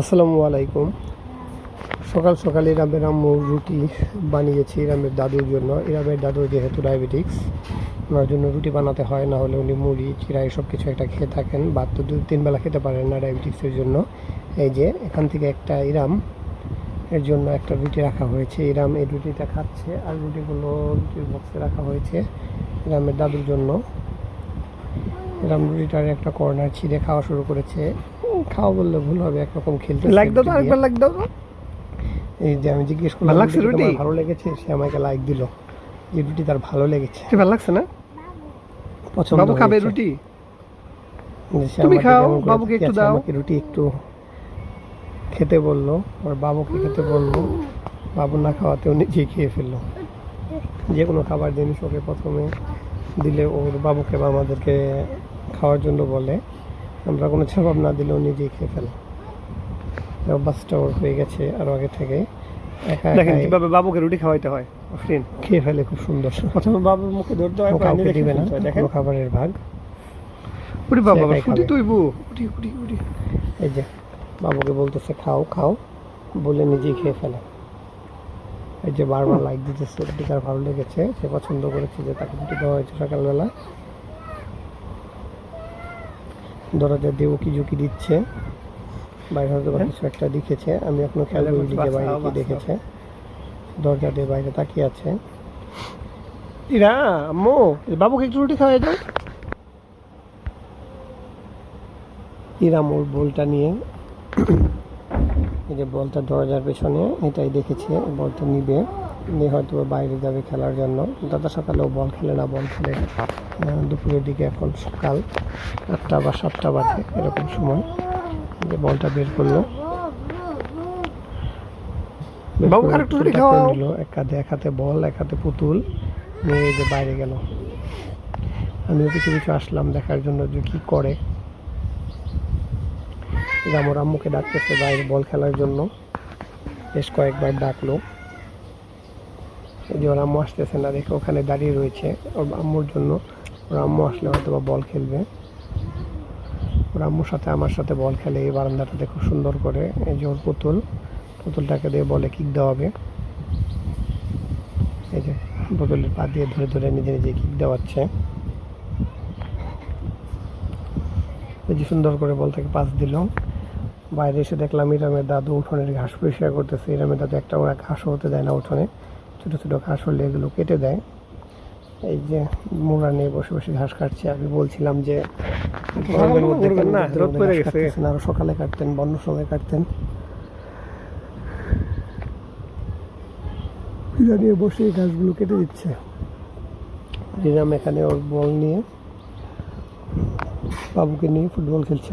আসসালামু আলাইকুম। সকাল সকালে ইরামের আম্মু রুটি বানিয়েছি ইরামের দাদুর জন্য। ইরামের দাদুর যেহেতু ডায়াবেটিক্স, ওনার জন্য রুটি বানাতে হয়, না হলে উনি মুড়ি চিরা এসব কিছু একটা খেয়ে থাকেন, বা তো দু, তিন বেলা খেতে পারেন না ডায়াবেটিক্সের জন্য। এই যে এখান থেকে একটা ইরাম, এর জন্য একটা রুটি রাখা হয়েছে। ইরাম এই রুটিটা খাচ্ছে আর রুটিগুলো রুটির বক্সে রাখা হয়েছে ইরামের দাদুর জন্য। ইরাম রুটিটার একটা কর্নার ছিঁড়ে খাওয়া শুরু করেছে। খাওয়া বললে ভুল হবে একরকম খেলতে লাইক দাও তো আরেকবার লাইক দাও তো। এই যে আমি জিজ্ঞেস করলাম ভালো লাগছে রুটি? ভালো লেগেছে? সে আমাকে লাইক দিল। যে রুটি তার ভালো লেগেছে। কি ভালো লাগছে না? পছন্দ বাবু খাবে রুটি? তুমি খাও, বাবুকে একটু দাও। আমাকে রুটি একটু খেতে বলল ওর বাবুকে খেতে বলল। বাবু না খাওয়াতে ও নিজেই খেয়ে ফেলল। যে কোনো খাবার জিনিস ওকে প্রথমে দিলে ওর বাবুকে বা আমাদেরকে খাওয়ার জন্য বলে। আমরা কোনো জবাব না দিলেও নিজেই খেয়ে ফেলে। অভ্যাসটা ওর হয়ে গেছে আরও আগে থেকে। দেখেন কীভাবে বাবুকে রুটি খাওয়াইতে হয়। ফ্রেন্ড খেয়ে ফেলে খুব সুন্দর। প্রথমে বাবুর মুখে ধরতে হয় কাউকে দিবে না দেখেন। খাবারের ভাগ। উড়ি বাবা ফুটি খাবে। তুইবু উঠি উঠি উঠি এই যে বাবুকে বলতেছে খাও খাও। বলে নিজেই খেয়ে ফেলে। এই যে বারবার লাইক দিতেছে রুটি তার ভালো লেগেছে সে পছন্দ করেছে যে তাকে রুটি দেওয়া হয়েছে সকালবেলা। দরজা দিয়ে উকি ঝুঁকি দিচ্ছে। বাইরে হয়তো কিছু একটা দেখেছে। আমি এখনও খেয়াল হ্যাঁ? করি যে বাইরে কি দেখেছে? দরজা দিয়ে বাইরে তাকিয়ে আছে। ইরা আম্মু বাবুকে একটু রুটি খাওয়াই দাও। ইরাম ওর বলটা নিয়ে এই যে বলটা দরজার পেছনে এটাই দেখেছে বলটা নিবে। নিয়ে হয়তো বাইরে যাবে খেলার জন্য। দাদা সকালেও বল খেলে না বল খেলে দুপুরের দিকে এখন সকাল আটটা বা সাতটা বাজে এরকম সময় যে বলটা বের করল। এক হাতে এক হাতে বল এক হাতে পুতুল। নিয়ে যে বাইরে গেল। আমিও কিছু কিছু আসলাম দেখার জন্য যে কি করে। রামর আম্মুকে ডাকতেছে বাইরে বল খেলার জন্য। বেশ কয়েকবার ডাকলো। যে ওর আম্মু আসতেছে না, দেখে ওখানে দাঁড়িয়ে রয়েছে। ওর আম্মুর জন্য ওর আম্মু আসলে হয়তো বা বল খেলবে। ওর আম্মুর সাথে আমার সাথে বল খেলে এই বারান্দাটাতে খুব সুন্দর করে। এই যে ওর পুতুল, পুতুলটাকে দিয়ে বলে কিক দেওয়া হবে। এই যে পুতুলের পা দিয়ে ধরে ধরে নিজে নিজে কিক দেওয়াচ্ছে। এই যে সুন্দর করে বলটাকে পাস দিল। বাইরে এসে দেখলাম ইরামের দাদু উঠোনের ঘাস পরিষ্কার করতেছে। ইরামের দাদু একটা ওরা ঘাসও হতে দেয় না উঠোনে। ছোটো ছোটো ঘাস হলে এগুলো কেটে দেয়। এই যে মোড়া নিয়ে বসে বসে ঘাস কাটছে আমি বলছিলাম যে? আরও সকালে কাটতেন বন্য সময় কাটতেন। ইরা নিয়ে বসে ঘাসগুলো কেটে দিচ্ছে। ইরাম এখানে ওর বল নিয়ে বাবুকে নিয়ে ফুটবল খেলছে।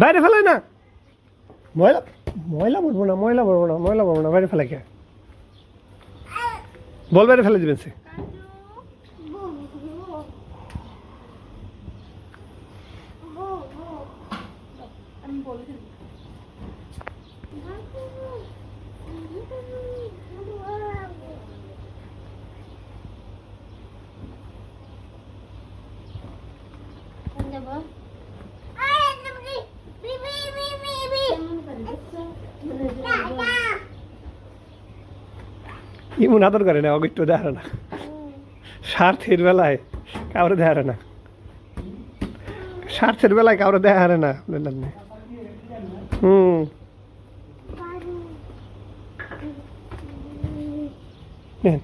বাইরে ফেলাই না। ময়লা ময়লা বলব না, ময়লা বলব না, ময়লা বলব না, বাইরে ফেলাই কে? বল বাইরে ফেলে দিবেন সে। ইমন আদর করে না অগত্য দেখে না। স্বার্থের বেলায় কাউরে দেখে না। স্বার্থের বেলায় কাউরে দেখে না বললাম হুম। নেন।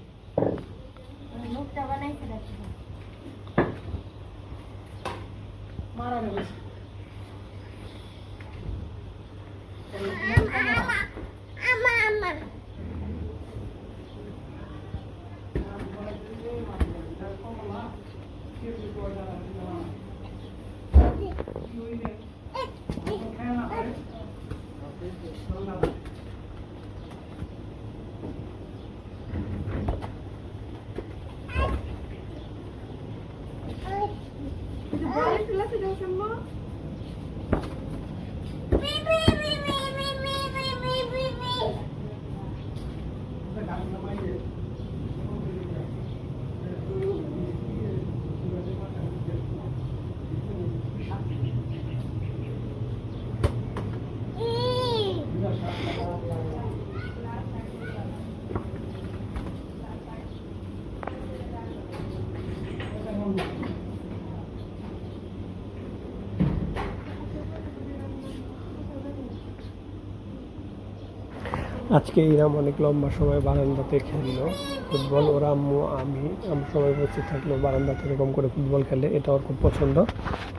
আজকে ইরাম অনেক লম্বা সময় বারান্দাতে খেললো। ফুটবল ওরা আম্মু আমি আমি সবাই উপস্থিত থাকল বারান্দাতে এরকম করে ফুটবল খেলে এটা ওর খুব পছন্দ।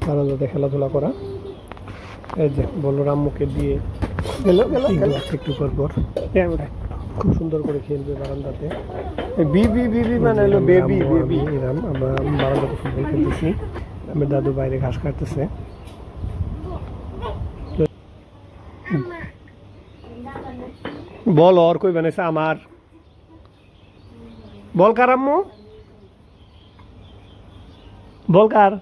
বারান্দাতে খেলাধুলা করা। এই যে বলল দিয়ে। গেল গেল একটু পর পর। হ্যাঁ, খুব সুন্দর করে খেলবে বারান্দাতে। বিবি বি বি মানে হলো বেবি বেবি। ইরাম আমরা বারান্দাতে ফুটবল খেলতেছি। আমার দাদু বাইরে ঘাস কাটতেছে। বল আর কই বানাইছে আমার? বল কার আম্মু? বল কার?